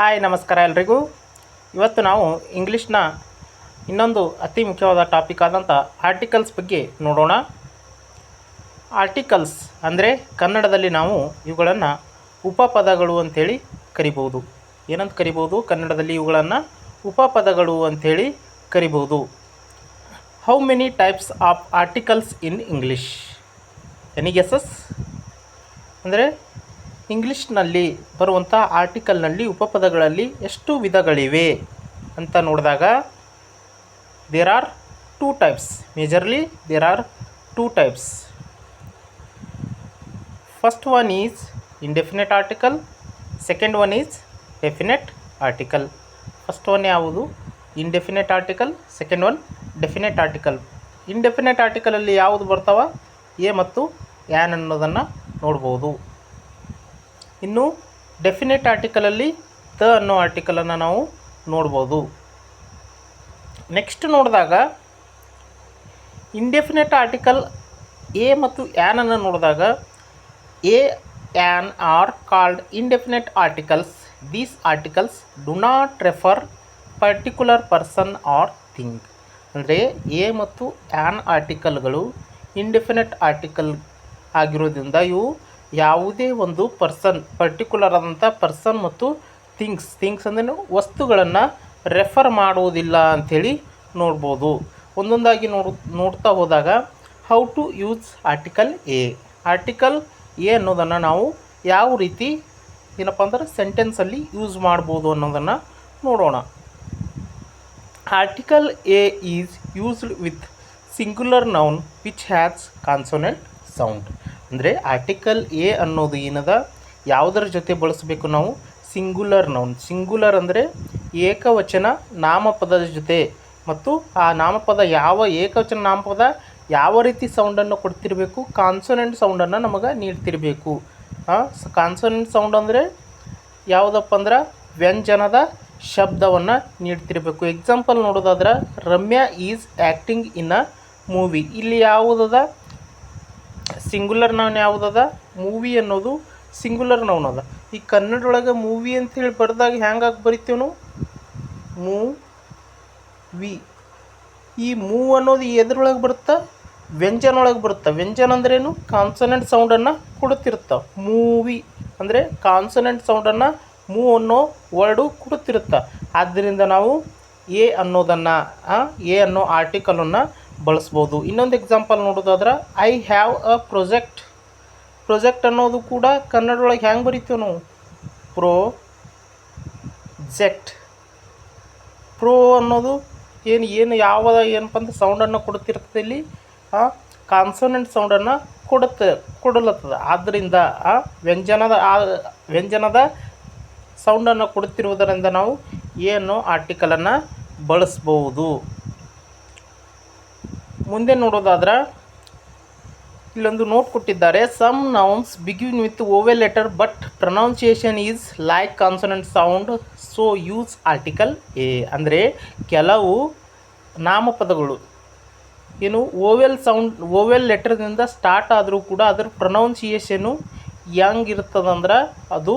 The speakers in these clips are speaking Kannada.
ಹಾಯ್, ನಮಸ್ಕಾರ ಎಲ್ರಿಗೂ. ಇವತ್ತು ನಾವು ಇಂಗ್ಲೀಷ್ನ ಇನ್ನೊಂದು ಅತಿ ಮುಖ್ಯವಾದ ಟಾಪಿಕ್ ಆದಂಥ ಆರ್ಟಿಕಲ್ಸ್ ಬಗ್ಗೆ ನೋಡೋಣ. ಆರ್ಟಿಕಲ್ಸ್ ಅಂದರೆ ಕನ್ನಡದಲ್ಲಿ ನಾವು ಇವುಗಳನ್ನು ಉಪಪದಗಳು ಅಂಥೇಳಿ ಕರಿಬೋದು. ಏನಂತ ಕರಿಬೋದು? ಕನ್ನಡದಲ್ಲಿ ಇವುಗಳನ್ನು ಉಪಪದಗಳು ಅಂಥೇಳಿ ಕರಿಬೋದು. How many types of articles in English any guesses ಅಂದರೆ ಇಂಗ್ಲೀಷ್ನಲ್ಲಿ ಬರುವಂಥ ಆರ್ಟಿಕಲ್ನಲ್ಲಿ ಉಪಪದಗಳಲ್ಲಿ ಎಷ್ಟು ವಿಧಗಳಿವೆ ಅಂತ ನೋಡಿದಾಗ there are two types majorly there are two types first one is indefinite article second one is definite article first one ಯಾವುದು? Indefinite article second one definite article indefinite ಆರ್ಟಿಕಲಲ್ಲಿ ಯಾವುದು ಬರ್ತಾವ? ಎ ಮತ್ತು ಆ್ಯನ್ ಅನ್ನೋದನ್ನು ನೋಡ್ಬೋದು. ಇನ್ನು ಡೆಫಿನೆಟ್ ಆರ್ಟಿಕಲಲ್ಲಿ ದ ಅನ್ನೋ ಆರ್ಟಿಕಲನ್ನು ನಾವು ನೋಡ್ಬೋದು. ನೆಕ್ಸ್ಟ್ ನೋಡಿದಾಗ ಇಂಡೆಫಿನೆಟ್ ಆರ್ಟಿಕಲ್ ಎ ಮತ್ತು ಆ್ಯನನ್ನು ನೋಡಿದಾಗ a an are called indefinite articles these articles do not refer particular person or thing ಅಂದರೆ ಎ ಮತ್ತು ಆ್ಯನ್ ಆರ್ಟಿಕಲ್ಗಳು ಇಂಡೆಫಿನೆಟ್ ಆರ್ಟಿಕಲ್ ಆಗಿರೋದ್ರಿಂದ ಇವು ಯಾವುದೇ ಒಂದು ಪರ್ಸನ್ ಪರ್ಟಿಕ್ಯುಲರ್ ಆದಂಥ ಪರ್ಸನ್ ಮತ್ತು ಥಿಂಗ್ಸ್ ಥಿಂಗ್ಸ್ ಅಂದರೆ ವಸ್ತುಗಳನ್ನು ರೆಫರ್ ಮಾಡುವುದಿಲ್ಲ ಅಂಥೇಳಿ ನೋಡ್ಬೋದು. ಒಂದೊಂದಾಗಿ ನೋಡು, ನೋಡ್ತಾ ಹೋದಾಗ how to use article a article a ಅನ್ನೋದನ್ನು ನಾವು ಯಾವ ರೀತಿ ಏನಪ್ಪ ಅಂದ್ರೆ ಸೆಂಟೆನ್ಸಲ್ಲಿ ಯೂಸ್ ಮಾಡ್ಬೋದು ಅನ್ನೋದನ್ನು ನೋಡೋಣ. Article a is used with singular noun which has consonant sound ಅಂದರೆ ಆರ್ಟಿಕಲ್ ಎ ಅನ್ನೋದು ಏನದ? ಯಾವುದರ ಜೊತೆ ಬಳಸಬೇಕು ನಾವು? ಸಿಂಗ್ಯುಲರ್ ನೌನ್ ಸಿಂಗ್ಯುಲರ್ ಅಂದರೆ ಏಕವಚನ ನಾಮಪದದ ಜೊತೆ. ಮತ್ತು ಆ ನಾಮಪದ ಯಾವ ಏಕವಚನ ನಾಮಪದ, ಯಾವ ರೀತಿ ಸೌಂಡನ್ನು ಕೊಡ್ತಿರಬೇಕು ಕಾನ್ಸೋನೆಂಟ್ ಸೌಂಡನ್ನು ನಮಗೆ ನೀಡ್ತಿರಬೇಕು. ಕಾನ್ಸೋನೆಂಟ್ ಸೌಂಡ್ ಅಂದರೆ ಯಾವುದಪ್ಪ ಅಂದ್ರೆ ವ್ಯಂಜನದ ಶಬ್ದವನ್ನು ನೀಡ್ತಿರಬೇಕು. ಎಕ್ಸಾಂಪಲ್ ನೋಡೋದಾದ್ರೆ Ramya is acting in a movie ಇಲ್ಲಿ ಯಾವುದದ? ಸಿಂಗುಲರ್ ನೌನ್ ಯಾವುದದ? ಮೂವಿ ಅನ್ನೋದು ಸಿಂಗುಲರ್ ನೌನ್ ಅದ. ಈ ಕನ್ನಡೊಳಗೆ ಮೂವಿ ಅಂತೇಳಿ ಬರೆದಾಗ ಹ್ಯಾಂಗಾಗಿ ಬರಿತೀವಿ ನಾವು? ಮೂ ವಿ ಈ ಮೂ ಅನ್ನೋದು ಎದ್ರೊಳಗೆ ಬರುತ್ತಾ? ವ್ಯಂಜನ ಒಳಗೆ ಬರುತ್ತೆ. ವ್ಯಂಜನ ಅಂದ್ರೇನು? ಕಾನ್ಸನೆಂಟ್ ಸೌಂಡನ್ನು ಕೊಡುತ್ತಿರುತ್ತೆ. ಮೂವಿ ಅಂದರೆ ಕಾನ್ಸನೆಂಟ್ ಸೌಂಡನ್ನು ಮೂ ಅನ್ನೋ ವರ್ಡು ಕೊಡುತ್ತಿರುತ್ತೆ. ಆದ್ದರಿಂದ ನಾವು ಎ ಅನ್ನೋದನ್ನು ಎ ಅನ್ನೋ ಆರ್ಟಿಕಲನ್ನು ಬಳಸ್ಬೋದು. ಇನ್ನೊಂದು ಎಕ್ಸಾಂಪಲ್ ನೋಡೋದಾದ್ರೆ I have a project project ಅನ್ನೋದು ಕೂಡ ಕನ್ನಡೊಳಗೆ ಹ್ಯಾಂಗೆ ಬರಿತೀವಿ ನಾವು? ಪ್ರೋ ಜೆಕ್ಟ್ ಪ್ರೋ ಅನ್ನೋದು ಏನು ಏನು ಯಾವ ಏನಪ್ಪ ಅಂದ್ರೆ ಸೌಂಡನ್ನು ಕೊಡ್ತಿರ್ತದೆ ಇಲ್ಲಿ. ಕಾನ್ಸೋನೆಂಟ್ ಸೌಂಡನ್ನು ಕೊಡುತ್ತೆ, ಕೊಡಲತ್ತದ. ಆದ್ದರಿಂದ ವ್ಯಂಜನದ, ಆ, ವ್ಯಂಜನದ ಸೌಂಡನ್ನು ಕೊಡುತ್ತಿರುವುದರಿಂದ ನಾವು ಏನು ಆರ್ಟಿಕಲನ್ನು ಬಳಸ್ಬೋದು. ಮುಂದೆ ನೋಡೋದಾದ್ರೆ, ಇಲ್ಲೊಂದು ನೋಟ್ ಕೊಟ್ಟಿದ್ದಾರೆ some nouns begin with vowel letter but pronunciation is like consonant sound so use article a ಅಂದರೆ ಕೆಲವು ನಾಮಪದಗಳು. ಏನು ಓವೆಲ್ ಸೌಂಡ್ ಓವೆಲ್ ಲೆಟರ್ನಿಂದ ಸ್ಟಾರ್ಟ್ ಆದರೂ ಕೂಡ ಅದರ ಪ್ರೊನೌನ್ಸಿಯೇಷನು ಹೆಂಗಿರ್ತದಂದ್ರೆ ಅದು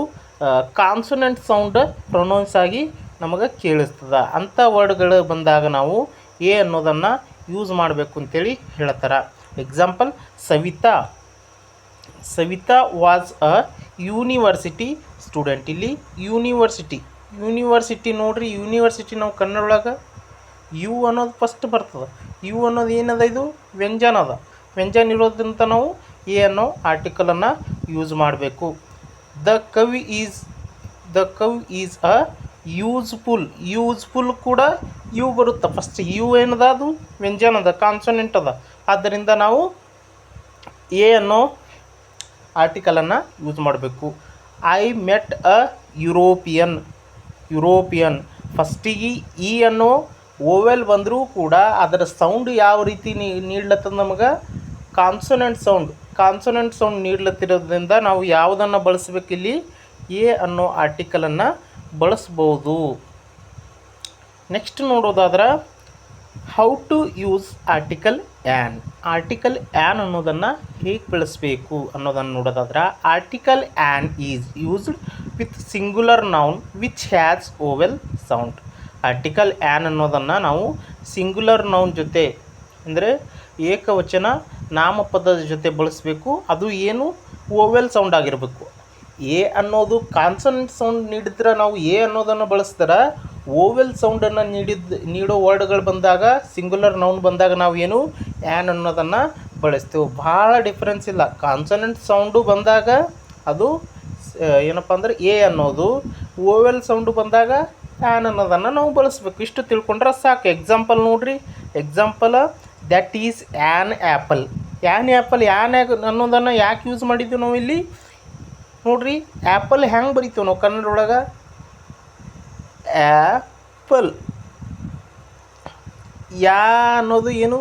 ಕಾನ್ಸನೆಂಟ್ ಸೌಂಡ್ ಪ್ರೊನೌನ್ಸ್ ಆಗಿ ನಮಗೆ ಕೇಳಿಸ್ತದೆ. ಅಂಥ ವರ್ಡ್ಗಳು ಬಂದಾಗ ನಾವು ಎ ಅನ್ನೋದನ್ನು ಯೂಸ್ ಮಾಡಬೇಕು ಅಂತೇಳಿ ಹೇಳ್ತಾರೆ. Example Savita Savita was a university student ಇಲ್ಲಿ ಯೂನಿವರ್ಸಿಟಿ ಯೂನಿವರ್ಸಿಟಿ ನೋಡ್ರಿ ಯೂನಿವರ್ಸಿಟಿ ನಾವು ಕನ್ನಡೊಳಗೆ ಯು ಅನ್ನೋದು ಫಸ್ಟ್ ಬರ್ತದೆ. ಯು ಅನ್ನೋದು ಏನದ ಇದು? ವ್ಯಂಜನ ಅದ. ವ್ಯಂಜನ ಇರೋದ್ರಿಂದ ನಾವು ಎ ಅನ್ನೋ ಆರ್ಟಿಕಲನ್ನು ಯೂಸ್ ಮಾಡಬೇಕು. ದ ಕವಿ ಈಸ್ ದ ಕವಿ ಈಸ್ ಅ ಯೂಸ್ಫುಲ್ ಯೂಸ್ಫುಲ್ ಕೂಡ ಯು ಬರುತ್ತೆ. ಫಸ್ಟ್ ಯು ಏನದ ಅದು? ವ್ಯಂಜನ ಅದ ಕಾನ್ಸೋನೆಂಟ್ ಅದ. ಆದ್ದರಿಂದ ನಾವು ಎ ಅನ್ನೋ ಆರ್ಟಿಕಲನ್ನು ಯೂಸ್ ಮಾಡಬೇಕು. I met a European European ಫಸ್ಟಿಗೆ ಇ ಅನ್ನೋ ಓವೆಲ್ ಬಂದರೂ ಕೂಡ ಅದರ ಸೌಂಡ್ ಯಾವ ರೀತಿ ನೀಡ್ಲತ್ತದ ನಮಗೆ? ಕಾನ್ಸೊನೆಂಟ್ ಸೌಂಡ್ ಕಾನ್ಸೊನೆಂಟ್ ಸೌಂಡ್ ನೀಡ್ಲತ್ತಿರೋದ್ರಿಂದ ನಾವು ಯಾವುದನ್ನು ಬಳಸಬೇಕಿಲ್ಲಿ? ಎ ಅನ್ನೋ ಆರ್ಟಿಕಲನ್ನು ಬಳಸ್ಬೋದು. ನೆಕ್ಸ್ಟ್ ನೋಡೋದಾದ್ರೆ how to use article an article an ಅನ್ನೋದನ್ನು ಹೇಗೆ ಬಳಸಬೇಕು ಅನ್ನೋದನ್ನು ನೋಡೋದಾದ್ರೆ article an is used with singular noun which has vowel sound article an ಅನ್ನೋದನ್ನು ನಾವು ಸಿಂಗುಲರ್ ನೌನ್ ಜೊತೆ, ಅಂದರೆ ಏಕವಚನ ನಾಮಪದದ ಜೊತೆ ಬಳಸಬೇಕು. ಅದು ಏನು? ಓವೆಲ್ ಸೌಂಡ್ ಆಗಿರಬೇಕು. ಎ ಅನ್ನೋದು ಕಾನ್ಸನೆಂಟ್ ಸೌಂಡ್ ನೀಡಿದ್ರೆ ನಾವು ಎ ಅನ್ನೋದನ್ನು ಬಳಸ್ತಾರೆ. ಓವೆಲ್ ಸೌಂಡನ್ನು ನೀಡಿದ, ನೀಡೋ ವರ್ಡ್ಗಳು ಬಂದಾಗ, ಸಿಂಗುಲರ್ ನೌನ್ ಬಂದಾಗ ನಾವು ಏನು ಆ್ಯನ್ ಅನ್ನೋದನ್ನು ಬಳಸ್ತೇವೆ. ಭಾಳ ಡಿಫ್ರೆನ್ಸ್ ಇಲ್ಲ. ಕಾನ್ಸನೆಂಟ್ ಸೌಂಡು ಬಂದಾಗ ಅದು ಏನಪ್ಪ ಅಂದ್ರೆ ಎ ಅನ್ನೋದು. ಓವೆಲ್ ಸೌಂಡು ಬಂದಾಗ ಆ್ಯನ್ ಅನ್ನೋದನ್ನು ನಾವು ಬಳಸ್ಬೇಕು. ಇಷ್ಟು ತಿಳ್ಕೊಂಡ್ರೆ ಸಾಕು. ಎಕ್ಸಾಂಪಲ್ ನೋಡ್ರಿ. Example that is an apple. An apple an ಅನ್ನೋದನ್ನು ಯಾಕೆ ಯೂಸ್ ಮಾಡಿದ್ದೀವಿ ನಾವು ಇಲ್ಲಿ ನೋಡ್ರಿ ಆ್ಯಪಲ್ ಹೆಂಗೆ ಬರಿತೀವಿ ನಾವು ಕನ್ನಡ ಒಳಗೆ ಆ್ಯಪಲ್ ಯಾ ಅನ್ನೋದು ಏನು?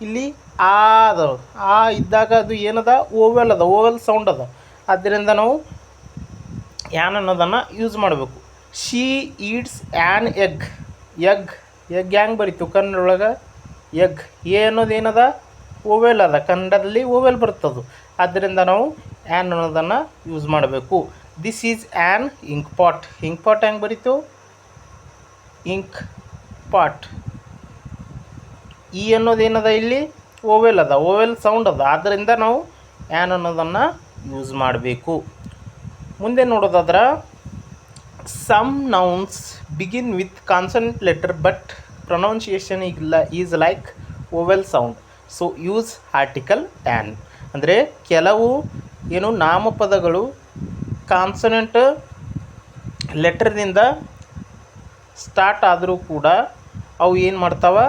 ಇಲ್ಲಿ ಆ ಅದ. ಆ ಇದ್ದಾಗ ಅದು ಏನದ? ಓವೆಲ್ ಅದ, ಓವೆಲ್ ಸೌಂಡ್ ಅದ. ಆದ್ದರಿಂದ ನಾವು ಯಾನ್ ಅನ್ನೋದನ್ನು ಯೂಸ್ ಮಾಡಬೇಕು. She eats an egg egg egg ಹ್ಯಾಂಗೆ ಬರಿತೀವಿ ಕನ್ನಡ ಒಳಗೆ ಎಗ್ ಎ ಅನ್ನೋದು ಏನದ? ಓವೆಲ್ ಅದ. ಕನ್ನಡದಲ್ಲಿ ಓವೆಲ್ ಬರ್ತದು. ಆದ್ದರಿಂದ ನಾವು ಆ್ಯನ್ ಅನ್ನೋದನ್ನು ಯೂಸ್ ಮಾಡಬೇಕು. This is an ink pot ink pot ಹೆಂಗೆ ಬರೀತು? ಇಂಕ್ ಪಾಟ್ ಇ ಅನ್ನೋದೇನದ ಇಲ್ಲಿ? ಓವೆಲ್ ಅದ. ಓವೆಲ್ ಸೌಂಡ್ ಅದ. ಆದ್ದರಿಂದ ನಾವು ಆ್ಯನ್ ಅನ್ನೋದನ್ನು ಯೂಸ್ ಮಾಡಬೇಕು. ಮುಂದೆ ನೋಡೋದಾದ್ರೆ some nouns begin with consonant letter but pronunciation ಇಲ್ಲ. Is like vowel sound so use article an ಅಂದರೆ ಕೆಲವು ಏನು ನಾಮಪದಗಳು ಕಾನ್ಸನೆಂಟ್ ಲೆಟರ್ನಿಂದ ಸ್ಟಾರ್ಟ್ ಆದರೂ ಕೂಡ ಅವು ಏನು ಮಾಡ್ತಾವೆ?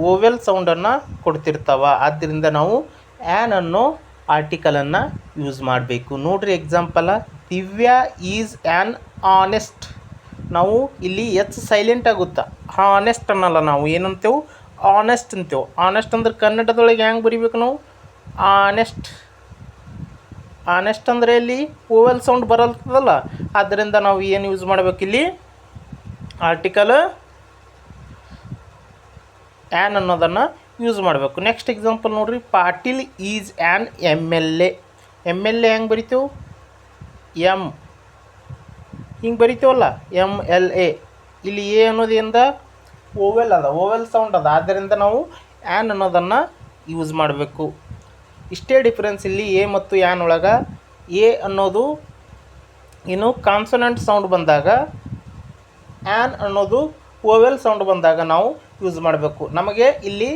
ಓವೆಲ್ ಸೌಂಡನ್ನು ಕೊಡ್ತಿರ್ತಾವೆ. ಆದ್ದರಿಂದ ನಾವು ಆ್ಯನ್ ಅನ್ನೋ ಆರ್ಟಿಕಲನ್ನು ಯೂಸ್ ಮಾಡಬೇಕು. ನೋಡ್ರಿ example Divya is an honest ನಾವು ಇಲ್ಲಿ ಎಚ್ ಸೈಲೆಂಟ್ ಆಗುತ್ತಾ? ಆನೆಸ್ಟ್ ಅನ್ನಲ್ಲ ನಾವು ಏನಂತೇವೆ? ಆನೆಸ್ಟ್ ಅಂತೇವೆ. ಆನೆಸ್ಟ್ ಅಂದ್ರೆ ಕನ್ನಡದೊಳಗೆ ಹೆಂಗೆ ಬರಿಬೇಕು ನಾವು? ಆನೆಸ್ಟ್ ಆನೆಸ್ಟ್ ಅಂದರೆ ಇಲ್ಲಿ ಓವೆಲ್ ಸೌಂಡ್ ಬರಲ್ತದಲ್ಲ, ಆದ್ದರಿಂದ ನಾವು ಏನು ಯೂಸ್ ಮಾಡಬೇಕು ಇಲ್ಲಿ? ಆರ್ಟಿಕಲ್ ಆ್ಯನ್ ಅನ್ನೋದನ್ನು ಯೂಸ್ ಮಾಡಬೇಕು. ನೆಕ್ಸ್ಟ್ ಎಕ್ಸಾಂಪಲ್ ನೋಡ್ರಿ Patil is an M L A M L A ಹೆಂಗೆ ಬರಿತೇವೆ? ಎಂ ಹಿಂಗೆ ಬರಿತೇವಲ್ಲ? ಎಂ ಎಲ್ ಎ ಇಲ್ಲಿ ಎ ಅನ್ನೋದಿಂದ ಓವೆಲ್ ಅದ ಓವೆಲ್ ಸೌಂಡ್ ಅದ. ಆದ್ದರಿಂದ ನಾವು ಆ್ಯನ್ ಅನ್ನೋದನ್ನು ಯೂಸ್ ಮಾಡಬೇಕು. ಇಷ್ಟೇ ಡಿಫ್ರೆನ್ಸ್ ಇಲ್ಲಿ ಎ ಮತ್ತು ಯಾನ್ ಒಳಗೆ ಎ ಅನ್ನೋದು ಇನ್ನು ಕಾನ್ಸನೆಂಟ್ ಸೌಂಡ್ ಬಂದಾಗ ಆ್ಯನ್ ಅನ್ನೋದು ಓವೆಲ್ ಸೌಂಡ್ ಬಂದಾಗ ನಾವು ಯೂಸ್ ಮಾಡಬೇಕು. ನಮಗೆ ಇಲ್ಲಿ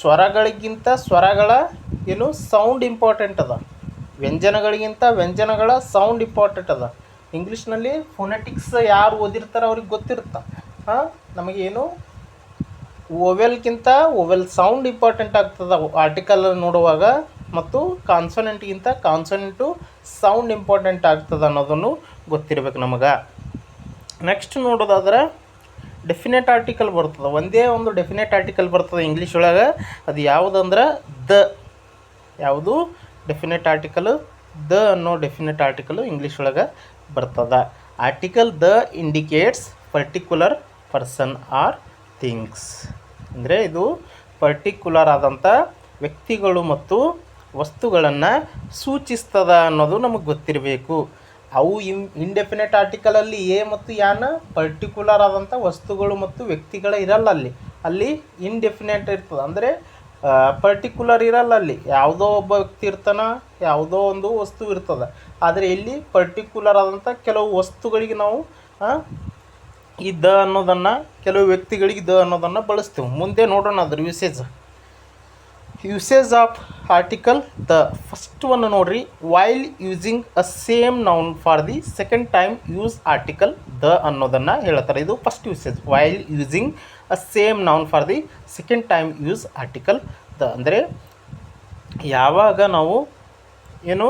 ಸ್ವರಗಳಿಗಿಂತ ಸ್ವರಗಳ ಏನು ಸೌಂಡ್ ಇಂಪಾರ್ಟೆಂಟ್ ಅದ. ವ್ಯಂಜನಗಳಿಗಿಂತ ವ್ಯಂಜನಗಳ ಸೌಂಡ್ ಇಂಪಾರ್ಟೆಂಟ್ ಅದ. ಇಂಗ್ಲೀಷ್ನಲ್ಲಿ ಫೋನೆಟಿಕ್ಸ್ ಯಾರು ಓದಿರ್ತಾರೋ ಅವ್ರಿಗೆ ಗೊತ್ತಿರುತ್ತೆ. ಹಾಂ? ನಮಗೇನು ಓವೆಲ್ಗಿಂತ ಓವೆಲ್ ಸೌಂಡ್ ಇಂಪಾರ್ಟೆಂಟ್ ಆಗ್ತದೆ. ಆರ್ಟಿಕಲ್ ನೋಡುವಾಗ ಮತ್ತು ಕಾನ್ಸನೆಂಟ್ಗಿಂತ ಕಾನ್ಸನೆಂಟು ಸೌಂಡ್ ಇಂಪಾರ್ಟೆಂಟ್ ಆಗ್ತದೆ ಅನ್ನೋದನ್ನು ಗೊತ್ತಿರ್ಬೇಕು ನಮಗೆ. ನೆಕ್ಸ್ಟ್ ನೋಡೋದಾದ್ರೆ ಡೆಫಿನೆಟ್ ಆರ್ಟಿಕಲ್ ಬರ್ತದೆ. ಒಂದೇ ಒಂದು ಡೆಫಿನೆಟ್ ಆರ್ಟಿಕಲ್ ಬರ್ತದೆ ಇಂಗ್ಲೀಷ್ ಒಳಗೆ. ಅದು ಯಾವುದಂದ್ರೆ ದ. ಯಾವುದು? ಡೆಫಿನೆಟ್ ಆರ್ಟಿಕಲ್ ದ ಅನ್ನೋ ಡೆಫಿನೆಟ್ ಆರ್ಟಿಕಲ್ ಇಂಗ್ಲೀಷ್ ಒಳಗೆ ಬರ್ತದೆ. Article the indicates particular person or things. ಅಂದರೆ ಇದು ಪರ್ಟಿಕ್ಯುಲರ್ ಆದಂಥ ವ್ಯಕ್ತಿಗಳು ಮತ್ತು ವಸ್ತುಗಳನ್ನು ಸೂಚಿಸ್ತದ ಅನ್ನೋದು ನಮಗೆ ಗೊತ್ತಿರಬೇಕು. ಅವು ಇನ್ ಇಂಡೆಫಿನೆಟ್ ಆರ್ಟಿಕಲಲ್ಲಿ ಎ ಮತ್ತು ಯಾನ ಪರ್ಟಿಕ್ಯುಲರ್ ಆದಂಥ ವಸ್ತುಗಳು ಮತ್ತು ವ್ಯಕ್ತಿಗಳ ಇರಲ್ಲ ಅಲ್ಲಿ. ಅಲ್ಲಿ ಇನ್ಡೆಫಿನೆಟ್ ಇರ್ತದೆ. ಅಂದರೆ ಪರ್ಟಿಕ್ಯುಲರ್ ಇರಲ್ಲ ಅಲ್ಲಿ. ಯಾವುದೋ ಒಬ್ಬ ವ್ಯಕ್ತಿ ಇರ್ತಾನ, ಯಾವುದೋ ಒಂದು ವಸ್ತು ಇರ್ತದೆ. ಆದರೆ ಇಲ್ಲಿ ಪರ್ಟಿಕ್ಯುಲರ್ ಆದಂಥ ಕೆಲವು ವಸ್ತುಗಳಿಗೆ ನಾವು ಈ ದ ಅನ್ನೋದನ್ನು ಕೆಲವು ವ್ಯಕ್ತಿಗಳಿಗೆ ದ ಅನ್ನೋದನ್ನು ಬಳಸ್ತೇವೆ. ಮುಂದೆ ನೋಡೋಣ ಅದ್ರ usage usage of article the first one ನೋಡ್ರಿ. While using a same noun for the second time use article the ಅನ್ನೋದನ್ನು ಹೇಳ್ತಾರೆ. ಇದು first usage while using a same noun for the second time use article the ಅಂದರೆ ಯಾವಾಗ ನಾವು ಏನು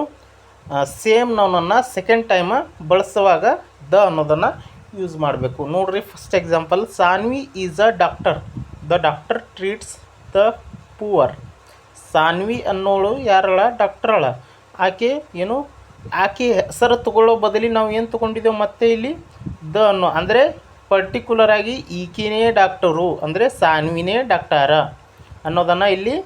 ಸೇಮ್ ನೌನನ್ನು ಸೆಕೆಂಡ್ ಟೈಮ್ ಬಳಸುವಾಗ ದ ಅನ್ನೋದನ್ನು ಯೂಸ್ ಮಾಡಬೇಕು. ನೋಡ್ರಿ first example Sanvi is a doctor the doctor treats the poor Sanvi ಅನ್ನೋಳು ಯಾರಳ ಡಾಕ್ಟ್ರಳ ಆಕೆ ಏನು? ಆಕೆ ಹೆಸರು ತಗೊಳ್ಳೋ ಬದಲಿ ನಾವು ಏನು ತೊಗೊಂಡಿದ್ದೇವೆ ಮತ್ತೆ ಇಲ್ಲಿ? ದ ಅನ್ನೋ, ಅಂದರೆ ಪರ್ಟಿಕ್ಯುಲರ್ ಆಗಿ ಈಕಿನೇ ಡಾಕ್ಟರು ಅಂದರೆ ಸಾನ್ವಿನೇ ಡಾಕ್ಟರ ಅನ್ನೋದನ್ನು ಇಲ್ಲಿ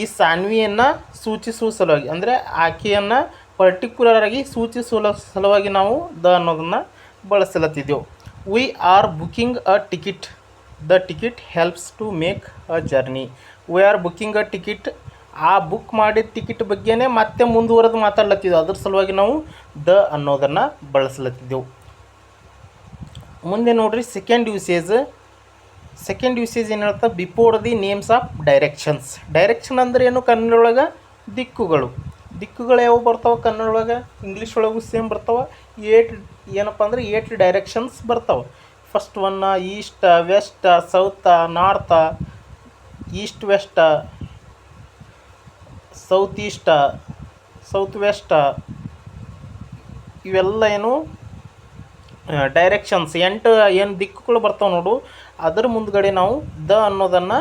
ಈ ಸಾನ್ವಿಯನ್ನು ಸೂಚಿಸುವ ಸಲುವಾಗಿ, ಅಂದರೆ ಆಕೆಯನ್ನು ಪರ್ಟಿಕ್ಯುಲರ್ ಆಗಿ ಸೂಚಿಸುವ ಸಲುವಾಗಿ ನಾವು ದ ಅನ್ನೋದನ್ನು ಬಳಸಲತ್ತಿದ್ದೆವು. We are booking a ticket the ticket helps to make a journey we are booking a ticket ಆ ಬುಕ್ ಮಾಡಿದ ಟಿಕೆಟ್ ಬಗ್ಗೆನೇ ಮತ್ತೆ ಮುಂದುವರೆದು ಮಾತಾಡ್ಲತ್ತಿದ್ದೆವು. ಅದ್ರ ಸಲುವಾಗಿ ನಾವು ದ ಅನ್ನೋದನ್ನು ಬಳಸ್ಲತ್ತಿದ್ದೆವು. ಮುಂದೆ ನೋಡ್ರಿ ಸೆಕೆಂಡ್ ಯೂಸೇಜ್ ಸೆಕೆಂಡ್ ಯೂಸೇಜ್ ಏನು ಹೇಳ್ತಾ before the names of directions direction ಅಂದ್ರೆ ಏನು? ಕನ್ನಡೊಳಗೆ ದಿಕ್ಕುಗಳು. ದಿಕ್ಕುಗಳು ಯಾವ ಬರ್ತಾವೆ? ಕನ್ನಡೊಳಗೆ ಇಂಗ್ಲೀಷ್ ಒಳಗೂ ಸೇಮ್ ಬರ್ತಾವೆ. ಏಟ್, ಏನಪ್ಪ ಅಂದ್ರೆ ಏಟ್ ಡೈರೆಕ್ಷನ್ಸ್ ಬರ್ತಾವೆ. First ಒನ್ನ east west south north east west south east south west ಇವೆಲ್ಲ ಏನು ಡೈರೆಕ್ಷನ್ಸ್ ಎಂಟು, ಏನು ದಿಕ್ಕುಗಳು ಬರ್ತಾವೆ ನೋಡು. ಅದರ ಮುಂದ್ಗಡೆ ನಾವು ದ ಅನ್ನೋದನ್ನು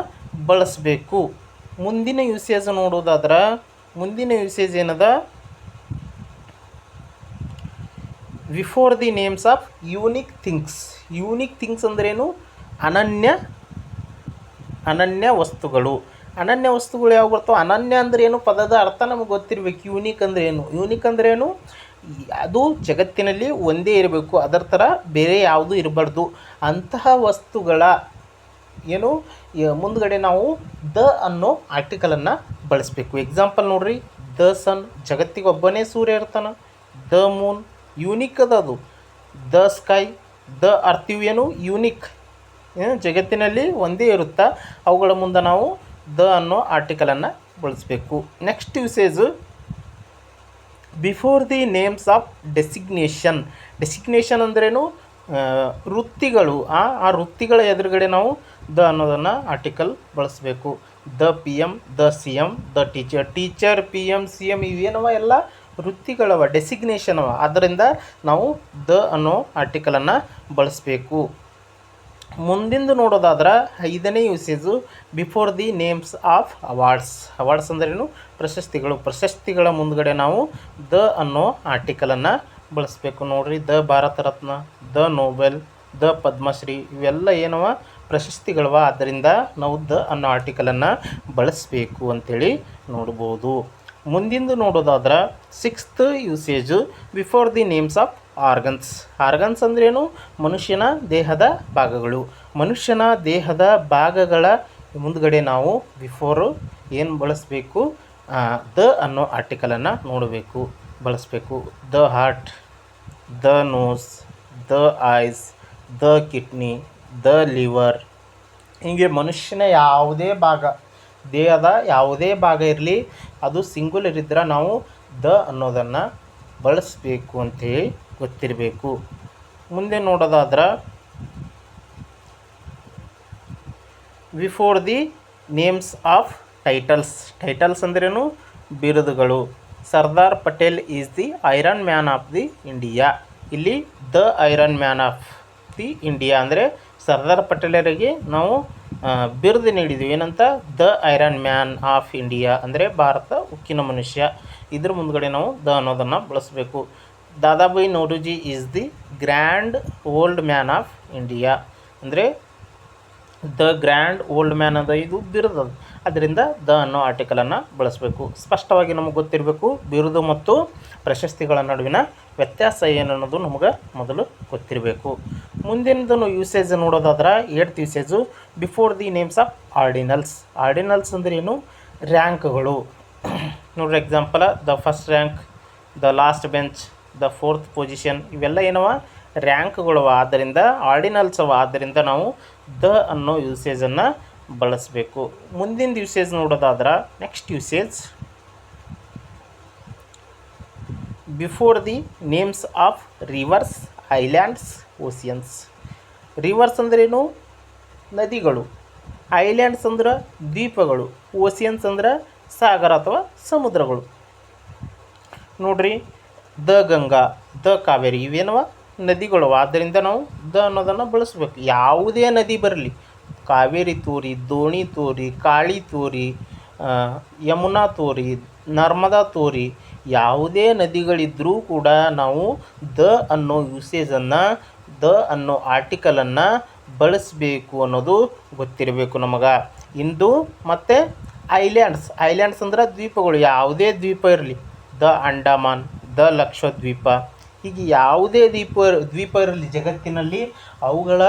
ಬಳಸಬೇಕು. ಮುಂದಿನ ಯೂಸೇಜ್ ನೋಡೋದಾದ್ರೆ ಮುಂದಿನ ಯೂಸೇಜ್ ಏನದ? Before the names of unique things unique things ಅಂದ್ರೇನು? ಅನನ್ಯ ಅನನ್ಯ ವಸ್ತುಗಳು. ಅನನ್ಯ ವಸ್ತುಗಳು ಯಾವ ಬರ್ತಾವೆ? ಅನನ್ಯ ಅಂದ್ರೆ ಏನು ಪದದ ಅರ್ಥ ನಮಗೆ ಗೊತ್ತಿರಬೇಕು. ಯೂನಿಕ್ ಅಂದ್ರೆ ಏನು ಯೂನಿಕ್ ಅಂದ್ರೆ ಏನು ಅದು ಜಗತ್ತಿನಲ್ಲಿ ಒಂದೇ ಇರಬೇಕು. ಅದರ ಥರ ಬೇರೆ ಯಾವುದೂ ಇರಬಾರ್ದು. ಅಂತಹ ವಸ್ತುಗಳ, ಏನು, ಮುಂದಗಡೆ ಮುಂದ್ಗಡೆ ನಾವು ದ ಅನ್ನೋ ಆರ್ಟಿಕಲನ್ನು ಬಳಸಬೇಕು. ಎಕ್ಸಾಂಪಲ್ ನೋಡ್ರಿ ದ ಸನ್ ಜಗತ್ತಿಗೆ ಒಬ್ಬನೇ ಸೂರ್ಯ ಇರ್ತಾನೆ. ದ ಮೂನ್ ಯೂನಿಕ್ ಅದ ಅದು. ದ ಸ್ಕೈ ದ ಅರ್ತ್ ಏನು? ಯೂನಿಕ್ ಜಗತ್ತಿನಲ್ಲಿ ಒಂದೇ ಇರುತ್ತಾ. ಅವುಗಳ ಮುಂದೆ ನಾವು ದ ಅನ್ನೋ ಆರ್ಟಿಕಲನ್ನು ಬಳಸಬೇಕು. Next usage before the names of designation designation ಅಂದ್ರೇನು? ವೃತ್ತಿಗಳು. ಆ ಆ ವೃತ್ತಿಗಳ ಎದುರುಗಡೆ ನಾವು ದ ಅನ್ನೋದನ್ನು ಆರ್ಟಿಕಲ್ ಬಳಸಬೇಕು. The P M the C M the teacher. Teacher P M C M ಇವೇನವ ಎಲ್ಲ ವೃತ್ತಿಗಳವ ಡೆಸಿಗ್ನೇಷನ್ ಅವ. ಆದ್ದರಿಂದ ನಾವು ದ ಅನ್ನೋ ಆರ್ಟಿಕಲನ್ನು ಬಳಸಬೇಕು. ಮುಂದಿಂದು ನೋಡೋದಾದ್ರೆ ಐದನೇ usage before the names of awards awards ಅಂದ್ರೇನು? ಪ್ರಶಸ್ತಿಗಳು. ಪ್ರಶಸ್ತಿಗಳ ಮುಂದ್ಗಡೆ ನಾವು ದ ಅನ್ನೋ ಆರ್ಟಿಕಲನ್ನು ಬಳಸಬೇಕು. ನೋಡ್ರಿ, the Bharat Ratna, the Nobel, the Padma Shri, ಇವೆಲ್ಲ ಏನವ? ಪ್ರಶಸ್ತಿಗಳವ, ಆದ್ದರಿಂದ ದ ಅನ್ನೋ ಆರ್ಟಿಕಲನ್ನು ಬಳಸಬೇಕು ಅಂಥೇಳಿ ನೋಡ್ಬೋದು. ಮುಂದಿಂದು ನೋಡೋದಾದ್ರೆ sixth usage before the names of organs organs ಅಂದ್ರೇನು? ಮನುಷ್ಯನ ದೇಹದ ಭಾಗಗಳು. ಮನುಷ್ಯನ ದೇಹದ ಭಾಗಗಳ ಮುಂದ್ಗಡೆ ನಾವು ಬಿಫೋರು ಏನು ಬಳಸಬೇಕು? ದ ಅನ್ನೋ ಆರ್ಟಿಕಲನ್ನು ನೋಡಬೇಕು, ಬಳಸಬೇಕು. The heart the nose the eyes the kidney the liver. ಹೀಗೆ ಮನುಷ್ಯನ ಯಾವುದೇ ಭಾಗ, ದೇಹದ ಯಾವುದೇ ಭಾಗ ಇರಲಿ, ಅದು ಸಿಂಗುಲರ್ ಇದ್ರೆ ನಾವು ದ ಅನ್ನೋದನ್ನು ಬಳಸಬೇಕು ಅಂತೇಳಿ ಗೊತ್ತಿರಬೇಕು. ಮುಂದೆ ನೋಡೋದಾದ್ರೆ before the names of titles titles ಅಂದ್ರೇನು? ಬಿರುದುಗಳು. Sardar Patel is the iron man of the India ಇಲ್ಲಿ the iron man of the India ಅಂದರೆ ಸರ್ದಾರ್ ಪಟೇಲರಿಗೆ ನಾವು ಬಿರುದು ನೀಡಿದ್ವಿ. ಏನಂತ? The iron man of India ಅಂದರೆ ಭಾರತ ಉಕ್ಕಿನ ಮನುಷ್ಯ. ಇದ್ರ ಮುಂದ್ಗಡೆ ನಾವು ದ ಅನ್ನೋದನ್ನು ಬಳಸಬೇಕು. Dadabhai Naoroji is the grand old man of India ಅಂದರೆ ದ ಗ್ರ್ಯಾಂಡ್ ಓಲ್ಡ್ ಮ್ಯಾನ್ ಅದ, ಇದು ಬಿರುದು ಅದು. ಅದರಿಂದ ದ ಅನ್ನೋ ಆರ್ಟಿಕಲನ್ನು ಬಳಸಬೇಕು. ಸ್ಪಷ್ಟವಾಗಿ ನಮಗೆ ಗೊತ್ತಿರಬೇಕು, ಬಿರುದು ಮತ್ತು ಪ್ರಶಸ್ತಿಗಳ ನಡುವಿನ ವ್ಯತ್ಯಾಸ ಏನು ಅನ್ನೋದು ನಮಗೆ ಮೊದಲು ಗೊತ್ತಿರಬೇಕು. ಮುಂದಿನದನ್ನು ಯೂಸೇಜ್ ನೋಡೋದಾದ್ರೆ eighth usage before the names of ordinals ordinals ಅಂದ್ರೆ ಏನು ರ್ಯಾಂಕ್ಗಳು. ನೋಡ್ರಿ example the first rank the last bench the fourth position ಇವೆಲ್ಲ ಏನವ? ರ್ಯಾಂಕ್ಗಳು ಆದ್ದರಿಂದ ಆರ್ಡಿನಲ್ಸ್ ಅವ ಆದ್ದರಿಂದ ನಾವು ದ ಅನ್ನೋ ಯೂಸೇಜನ್ನು ಬಳಸಬೇಕು. ಮುಂದಿನ ಯೂಸೇಜ್ ನೋಡೋದಾದ್ರೆ next usage before the names of rivers islands oceans rivers ಅಂದ್ರೇನು ನದಿಗಳು. ಐಲ್ಯಾಂಡ್ಸ್ ಅಂದ್ರೆ ದ್ವೀಪಗಳು. ಓಸಿಯನ್ಸ್ ಅಂದ್ರೆ ಸಾಗರ ಅಥವಾ ಸಮುದ್ರಗಳು. ನೋಡ್ರಿ, ದ ಗಂಗಾ, ದ ಕಾವೇರಿ ಇವೇನವ? ನದಿಗಳು. ಆದ್ದರಿಂದ ನಾವು ದ ಅನ್ನೋದನ್ನು ಬಳಸಬೇಕು. ಯಾವುದೇ ನದಿ ಬರಲಿ. ಕಾವೇರಿ ತೋರಿ, ದೋಣಿ ತೋರಿ, ಕಾಳಿ ತೋರಿ ಯಮುನಾ ತೋರಿ, ನರ್ಮದಾ ತೋರಿ ಯಾವುದೇ ನದಿಗಳಿದ್ದರೂ ಕೂಡ ನಾವು ದ ಅನ್ನೋ ಯೂಸೇಜನ್ನು ದ ಅನ್ನೋ ಆರ್ಟಿಕಲನ್ನು ಬಳಸಬೇಕು ಅನ್ನೋದು ಗೊತ್ತಿರಬೇಕು ನಮಗೆ. ಇಂದು ಮತ್ತು ಐಲ್ಯಾಂಡ್ಸ್ ಐಲ್ಯಾಂಡ್ಸ್ ಅಂದ್ರೆ ದ್ವೀಪಗಳು, ಯಾವುದೇ ದ್ವೀಪ ಇರಲಿ. The Andaman, the Lakshadweep. ಹೀಗೆ ಯಾವುದೇ ದ್ವೀಪ ದ್ವೀಪ ಇರಲಿ ಜಗತ್ತಿನಲ್ಲಿ, ಅವುಗಳ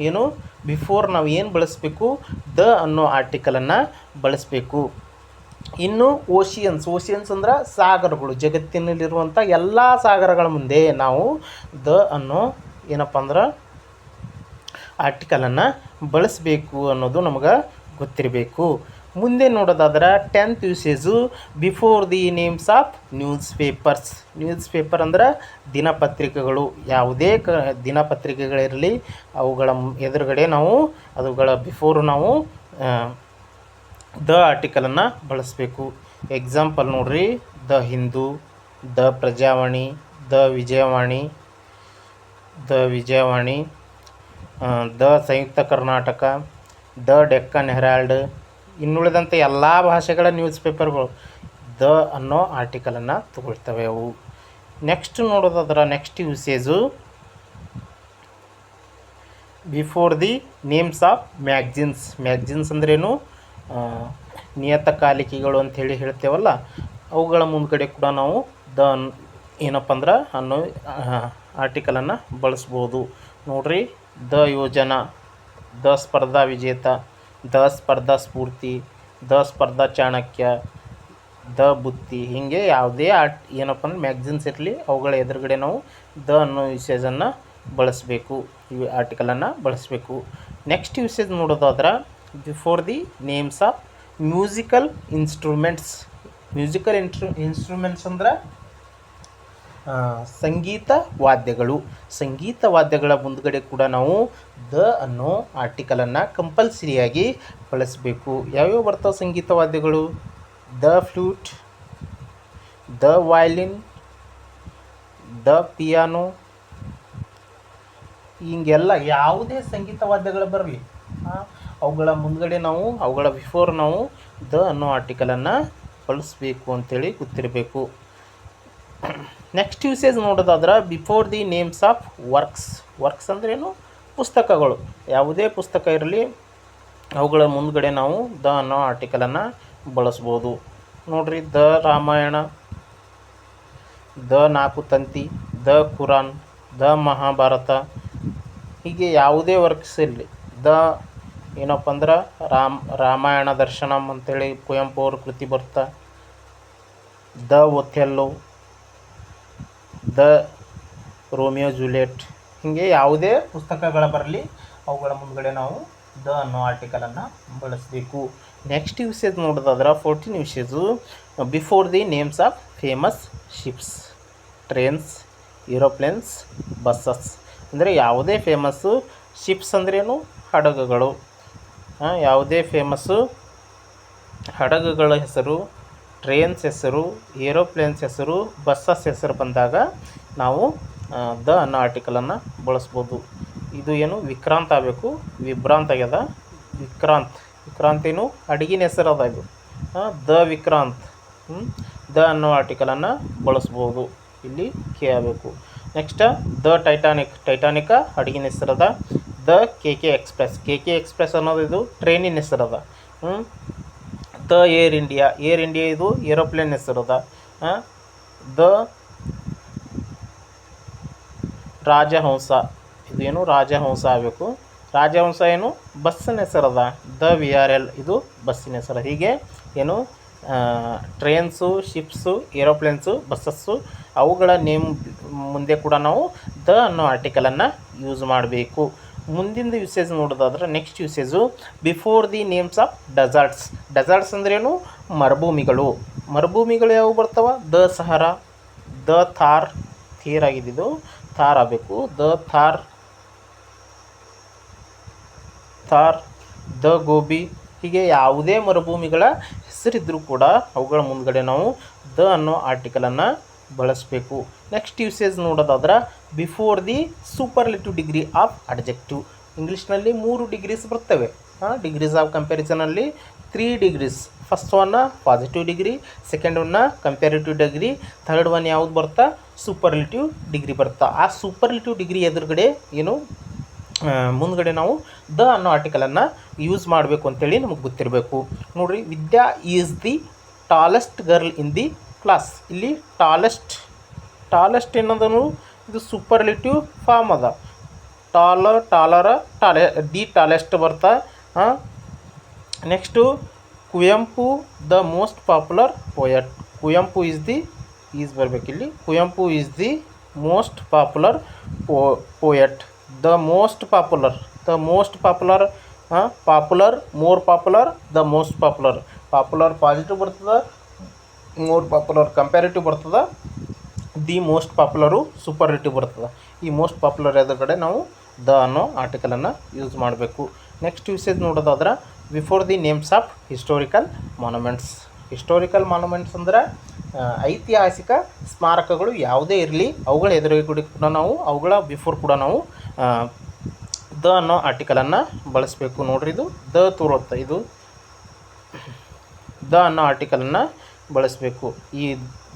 ಏನು ಬಿಫೋರ್ ನಾವು ಏನು ಬಳಸಬೇಕು, ದ ಅನ್ನೋ ಆರ್ಟಿಕಲನ್ನು ಬಳಸಬೇಕು. ಇನ್ನು ಓಷಿಯನ್ಸ್ ಓಷಿಯನ್ಸ್ ಅಂದ್ರೆ ಸಾಗರಗಳು ಜಗತ್ತಿನಲ್ಲಿರುವಂಥ ಎಲ್ಲ ಸಾಗರಗಳ ಮುಂದೆ ನಾವು ದ ಅನ್ನೋ ಏನಪ್ಪ ಅಂದ್ರೆ ಆರ್ಟಿಕಲನ್ನು ಬಳಸಬೇಕು ಅನ್ನೋದು ನಮಗೆ ಗೊತ್ತಿರಬೇಕು. ಮುಂದೆ ನೋಡೋದಾದ್ರೆ tenth usage before the names of newspapers newspaper ಅಂದ್ರೆ ದಿನಪತ್ರಿಕೆಗಳು, ಯಾವುದೇ ಕ, ದಿನಪತ್ರಿಕೆಗಳಿರಲಿ, ಅವುಗಳ ಎದುರುಗಡೆ ನಾವು, ಅವುಗಳ ಬಿಫೋರ್ ನಾವು ದ ಆರ್ಟಿಕಲನ್ನು ಬಳಸಬೇಕು. ಎಕ್ಸಾಂಪಲ್ ನೋಡ್ರಿ, the Hindu, the Prajavani, the Vijayavani the Vijayavani the Samyukta Karnataka, the Deccan Herald ಇನ್ನುಳಿದಂಥ ಎಲ್ಲ ಭಾಷೆಗಳ ನ್ಯೂಸ್ ಪೇಪರ್ಗಳು ದ ಅನ್ನೋ ಆರ್ಟಿಕಲನ್ನು ತಗೊಳ್ತವೆ ಅವು. ನೆಕ್ಸ್ಟ್ ನೋಡೋದಾದ್ರೆ next usage before the names of magazines magazines ಅಂದ್ರೇನು? ನಿಯತಕಾಲಿಕೆಗಳು ಅಂಥೇಳಿ ಹೇಳ್ತೇವಲ್ಲ, ಅವುಗಳ ಮುಂದ್ಗಡೆ ಕೂಡ ನಾವು ದ ಏನಪ್ಪ ಅಂದ್ರೆ ಅನ್ನೋ ಆರ್ಟಿಕಲನ್ನು ಬಳಸ್ಬೋದು. ನೋಡ್ರಿ, ದ ಯೋಜನಾ, ದ ಸ್ಪರ್ಧಾ ವಿಜೇತ, ದ ಸ್ಪರ್ಧಾ ಸ್ಫೂರ್ತಿ, ದ ಸ್ಪರ್ಧಾ ಚಾಣಕ್ಯ, ದ ಬುತ್ತಿ, ಹೀಗೆ ಯಾವುದೇ ಆರ್ಟ್, ಏನಪ್ಪ ಅಂದ್ರೆ ಮ್ಯಾಗ್ಝಿನ್ಸ್ ಇರಲಿ, ಅವುಗಳ ಎದುರುಗಡೆ ನಾವು ದ ಅನ್ನೋ ಯೂಸೇಜನ್ನು ಬಳಸಬೇಕು. ಈ ಆರ್ಟಿಕಲನ್ನು ಬಳಸಬೇಕು. ನೆಕ್ಸ್ಟ್ ಯೂಸೇಜ್ ನೋಡೋದಾದ್ರೆ before the names of musical instruments musical instru instruments ಅಂದ್ರೆ ಸಂಗೀತ ವಾದ್ಯಗಳು. ಸಂಗೀತ ವಾದ್ಯಗಳ ಮುಂದ್ಗಡೆ ಕೂಡ ನಾವು ದ ಅನ್ನೋ ಆರ್ಟಿಕಲನ್ನು ಕಂಪಲ್ಸರಿಯಾಗಿ ಬಳಸಬೇಕು. ಯಾವ್ಯಾವ ಬರ್ತಾವೆ ಸಂಗೀತ ವಾದ್ಯಗಳು? The flute the violin the piano ಹಿಂಗೆಲ್ಲ ಯಾವುದೇ ಸಂಗೀತ ವಾದ್ಯಗಳು ಬರಲಿ. ಅವುಗಳ ಮುಂದ್ಗಡೆ ನಾವು, ಅವುಗಳ ಬಿಫೋರ್ ನಾವು ದ ಅನ್ನೋ ಆರ್ಟಿಕಲನ್ನು ಬಳಸಬೇಕು ಅಂತೇಳಿ ಗೊತ್ತಿರಬೇಕು ನೆಕ್ಸ್ಟ್ ಯೂಸೇಜ್ ನೋಡೋದಾದ್ರೆ before the names of works works ಅಂದ್ರೇನು ಪುಸ್ತಕಗಳು. ಯಾವುದೇ ಪುಸ್ತಕ ಇರಲಿ, ಅವುಗಳ ಮುಂದ್ಗಡೆ ನಾವು ದ ಅನ್ನೋ ಆರ್ಟಿಕಲನ್ನು ಬಳಸ್ಬೋದು. ನೋಡ್ರಿ, ದ ರಾಮಾಯಣ, ದ ನಾಲ್ಕು ತಂತಿ, ದ ಕುರಾನ್, ದ ಮಹಾಭಾರತ, ಹೀಗೆ ಯಾವುದೇ ವರ್ಕ್ಸ್ ಇರಲಿ, ದ ಏನಪ್ಪ ಅಂದ್ರೆ ರಾಮ್, ರಾಮಾಯಣ ದರ್ಶನಂ ಅಂತೇಳಿ ಕುವೆಂಪು ಅವ್ರ ಕೃತಿ ಬರ್ತಾ. The Othello, the Romeo Juliet. ಹೀಗೆ ಯಾವುದೇ ಪುಸ್ತಕಗಳ ಬರಲಿ, ಅವುಗಳ ಮುಂದ್ಗಡೆ ನಾವು ದ ಅನ್ನೋ ಆರ್ಟಿಕಲನ್ನು ಬಳಸಬೇಕು. ನೆಕ್ಸ್ಟ್ ಯೂಸೇಜ್ ನೋಡೋದಾದ್ರೆ fourteen usage before the names of famous ships trains aeroplanes buses ಅಂದರೆ ಯಾವುದೇ ಫೇಮಸ್ಸು ಶಿಪ್ಸ್ ಅಂದ್ರೇನು, ಹಡಗುಗಳು. ಯಾವುದೇ ಫೇಮಸ್ಸು ಹಡಗುಗಳ ಹೆಸರು ಟ್ರೈನ್ಸ್ ಹೆಸರು ಏರೋಪ್ಲೇನ್ಸ್ ಹೆಸರು ಬಸ್ಸಸ್ ಹೆಸರು ಬಂದಾಗ ನಾವು ದ ಅನ್ನೋ ಆರ್ಟಿಕಲನ್ನು ಬಳಸ್ಬೋದು. ಇದು ಏನು? ವಿಕ್ರಾಂತ್ ಆಗಬೇಕು. ವಿಭ್ರಾಂತ್ ಆಗ್ಯದ. ವಿಕ್ರಾಂತ್. ವಿಕ್ರಾಂತ್ ಏನು? ಅಡಿಗಿನ ಹೆಸರು ಅದ ಇದು. ದ ವಿಕ್ರಾಂತ್? ದ ಅನ್ನೋ ಆರ್ಟಿಕಲನ್ನು ಬಳಸ್ಬೋದು. ಇಲ್ಲಿ ಕೆ ಆಗಬೇಕು. ನೆಕ್ಸ್ಟ್ ದ ಟೈಟಾನಿಕ್ ಟೈಟಾನಿಕ ಅಡಿಗಿನ ಹೆಸರದ the K K Express. K K Express ಅನ್ನೋದು ಇದು ಟ್ರೈನಿನ ಹೆಸರದ the Air India. Air India ಇದು ಏರೋಪ್ಲೇನ್ ಹೆಸರದ ದ ರಾಜಹಂಸ. ಇದು ಏನು ರಾಜಹಂಸ ಆಗಬೇಕು. ರಾಜಹಂಸ ಏನು? ಬಸ್ಸಿನ ಹೆಸರದ ದ ವಿ ಆರ್ ಎಲ್. ಇದು ಬಸ್ಸಿನ ಹೆಸರು. ಹೀಗೆ ಏನು? ಟ್ರೈನ್ಸು, ಶಿಪ್ಸು, ಏರೋಪ್ಲೇನ್ಸು, ಬಸ್ಸಸ್ಸು ಅವುಗಳ ನೇಮ್ ಮುಂದೆ ಕೂಡ ನಾವು ದ ಅನ್ನೋ ಆರ್ಟಿಕಲನ್ನು ಯೂಸ್ ಮಾಡಬೇಕು. ಮುಂದಿನ ಯೂಸೇಜ್ ನೋಡೋದಾದ್ರೆ next usage before the names of deserts deserts ಅಂದ್ರೇನು? ಮರುಭೂಮಿಗಳು. ಮರುಭೂಮಿಗಳು ಯಾವು ಬರ್ತಾವ? ದ ಸಹರ, ದ ಥಾರ್, ಥೀರ್ ಆಗಿದ್ದು ಥಾರ್ ಆಗಬೇಕು. The Thar Thar, the Gobi. ಹೀಗೆ ಯಾವುದೇ ಮರುಭೂಮಿಗಳ ಹೆಸರಿದ್ದರೂ ಕೂಡ ಅವುಗಳ ಮುಂದ್ಗಡೆ ನಾವು ದ ಅನ್ನೋ ಆರ್ಟಿಕಲನ್ನು ಬಳಸಬೇಕು. ನೆಕ್ಸ್ಟ್ ಯೂಸೇಜ್ ನೋಡೋದಾದ್ರೆ before the superlative degree of adjective ಇಂಗ್ಲೀಷ್ನಲ್ಲಿ ಮೂರು ಡಿಗ್ರೀಸ್ ಬರ್ತವೆ. ಡಿಗ್ರೀಸ್ ಆಫ್ ಕಂಪ್ಯಾರಿಸನಲ್ಲಿ three degrees first ಒನ್ನ positive degree second ಒನ್ನ comparative degree third one ಯಾವ್ದು ಬರ್ತಾ? ಸೂಪರ್ಲಿಟಿವ್ ಡಿಗ್ರಿ ಬರ್ತಾ. ಆ ಸೂಪರ್ಲಿಟಿವ್ ಡಿಗ್ರಿ ಎದುರುಗಡೆ ಏನು? ಮುಂದಗಡೆ ನಾವು ದ ಅನ್ನೋ ಆರ್ಟಿಕಲನ್ನು ಯೂಸ್ ಮಾಡಬೇಕು ಅಂತೇಳಿ ನಮಗೆ ಗೊತ್ತಿರಬೇಕು. ನೋಡಿರಿ, Vidya is the tallest girl in the class. ಇಲ್ಲಿ ಟಾಲೆಸ್ಟ್ ಟಾಲೆಸ್ಟ್ ಏನದನು? ಇದು ಸೂಪರ್ಲಿಟಿವ್ ಫಾರ್ಮ್ ಅದ. ಟಾಲರ್ ಟಾಲರ ಟಾಲೆ ದಿ ಟಾಲೆಸ್ಟ್ ಬರ್ತಾ. ಹಾಂ? Next Kuvempu the most popular poet Kuvempu is the is ಬರಬೇಕಿಲ್ಲಿ Kuvempu is the most popular po poet the most popular the most popular ಹಾಂ? Popular more popular the most popular popular positive ಬರ್ತದೆ. ಮೋರ್ ಪಾಪ್ಯುಲರ್ ಕಂಪ್ಯಾರಿಟಿವ್ ಬರ್ತದೆ. ದಿ ಮೋಸ್ಟ್ ಪಾಪ್ಯುಲರು ಸೂಪರ್ಲಿಟಿವ್ ಬರ್ತದೆ. ಈ ಮೋಸ್ಟ್ ಪಾಪ್ಯುಲರ್ ಎದುರುಗಡೆ ನಾವು ದ ಅನ್ನೋ ಆರ್ಟಿಕಲನ್ನು ಯೂಸ್ ಮಾಡಬೇಕು. ನೆಕ್ಸ್ಟ್ ಯೂಸೇಜ್ ನೋಡೋದಾದ್ರೆ before the names of historical monuments historical monuments ಅಂದ್ರೆ ಐತಿಹಾಸಿಕ ಸ್ಮಾರಕಗಳು ಯಾವುದೇ ಇರಲಿ, ಅವುಗಳ ಎದುರುಗಡೆ ಕೂಡ ನಾವು ಅವುಗಳ ಬಿಫೋರ್ ಕೂಡ ನಾವು ದ ಅನ್ನೋ ಆರ್ಟಿಕಲನ್ನು ಬಳಸಬೇಕು. ನೋಡ್ರಿ ಇದು, ದ ತೋರುತ್ತೆ ಇದು. ದ ಅನ್ನೋ ಆರ್ಟಿಕಲನ್ನು ಬಳಸಬೇಕು. ಈ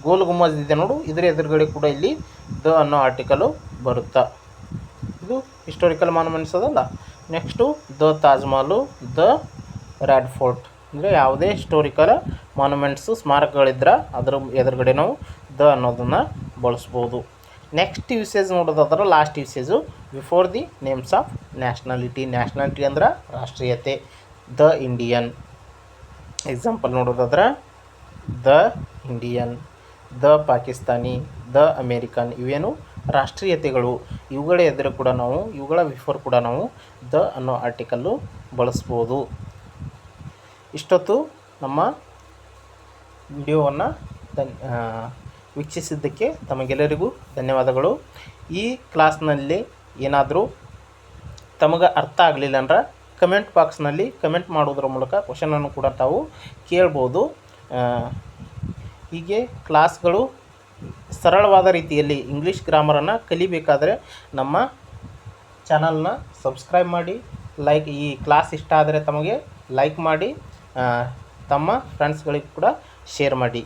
ಗೋಲ್ ಗುಮ್ಮಜ್ ಇದೆ ನೋಡು, ಇದರ ಎದುರುಗಡೆ ಕೂಡ ಇಲ್ಲಿ ದ ಅನ್ನೋ ಆರ್ಟಿಕಲು ಬರುತ್ತಾ. ಇದು ಹಿಸ್ಟೋರಿಕಲ್ ಮಾನ್ಯುಮೆಂಟ್ಸ್ ಅದಲ್ಲ next the Taj Mahal the Red Fort. ಅಂದರೆ ಯಾವುದೇ ಹಿಸ್ಟೋರಿಕಲ್ ಮಾನ್ಯುಮೆಂಟ್ಸು ಸ್ಮಾರಕಗಳಿದ್ರೆ ಅದರ ಎದುರುಗಡೆ ನಾವು ದ ಅನ್ನೋದನ್ನು ಬಳಸ್ಬೋದು. ನೆಕ್ಸ್ಟ್ ಯೂಸೇಜ್ ನೋಡೋದಾದ್ರೆ last usage before the names of nationality nationality ಅಂದ್ರೆ ರಾಷ್ಟ್ರೀಯತೆ, ದ ಇಂಡಿಯನ್ ಎಕ್ಸಾಂಪಲ್ ನೋಡೋದಾದ್ರೆ the Indian, the Pakistani, the American ಇವೇನು ರಾಷ್ಟ್ರೀಯತೆಗಳು. ಇವುಗಳ ಎದುರು ಕೂಡ ನಾವು, ಇವುಗಳ ಬಿಫೋರ್ ಕೂಡ ನಾವು ದ ಅನ್ನೋ ಆರ್ಟಿಕಲ್ಲು ಬಳಸ್ಬೋದು. ಇಷ್ಟೊತ್ತು ನಮ್ಮ ವಿಡಿಯೋವನ್ನು ಧನ್ ವೀಕ್ಷಿಸಿದ್ದಕ್ಕೆ ತಮಗೆಲ್ಲರಿಗೂ ಧನ್ಯವಾದಗಳು. ಈ ಕ್ಲಾಸ್ನಲ್ಲಿ ಏನಾದರೂ ತಮಗೆ ಅರ್ಥ ಆಗಲಿಲ್ಲ ಅಂದ್ರೆ ಕಮೆಂಟ್ ಬಾಕ್ಸ್ನಲ್ಲಿ ಕಮೆಂಟ್ ಮಾಡೋದ್ರ ಮೂಲಕ ಕ್ವಶನನ್ನು ಕೂಡ ತಾವು ಕೇಳ್ಬೋದು. ಹೀಗೆ ಕ್ಲಾಸ್ಗಳು ಸರಳವಾದ ರೀತಿಯಲ್ಲಿ ಇಂಗ್ಲೀಷ್ ಗ್ರಾಮರನ್ನು ಕಲಿಬೇಕಾದರೆ ನಮ್ಮ ಚಾನಲ್ನ ಸಬ್ಸ್ಕ್ರೈಬ್ ಮಾಡಿ ಲೈಕ್ ಈ ಕ್ಲಾಸ್ ಇಷ್ಟ ಆದರೆ ತಮಗೆ ಲೈಕ್ ಮಾಡಿ ತಮ್ಮ ಫ್ರೆಂಡ್ಸ್ಗಳಿಗೆ ಕೂಡ ಶೇರ್ ಮಾಡಿ.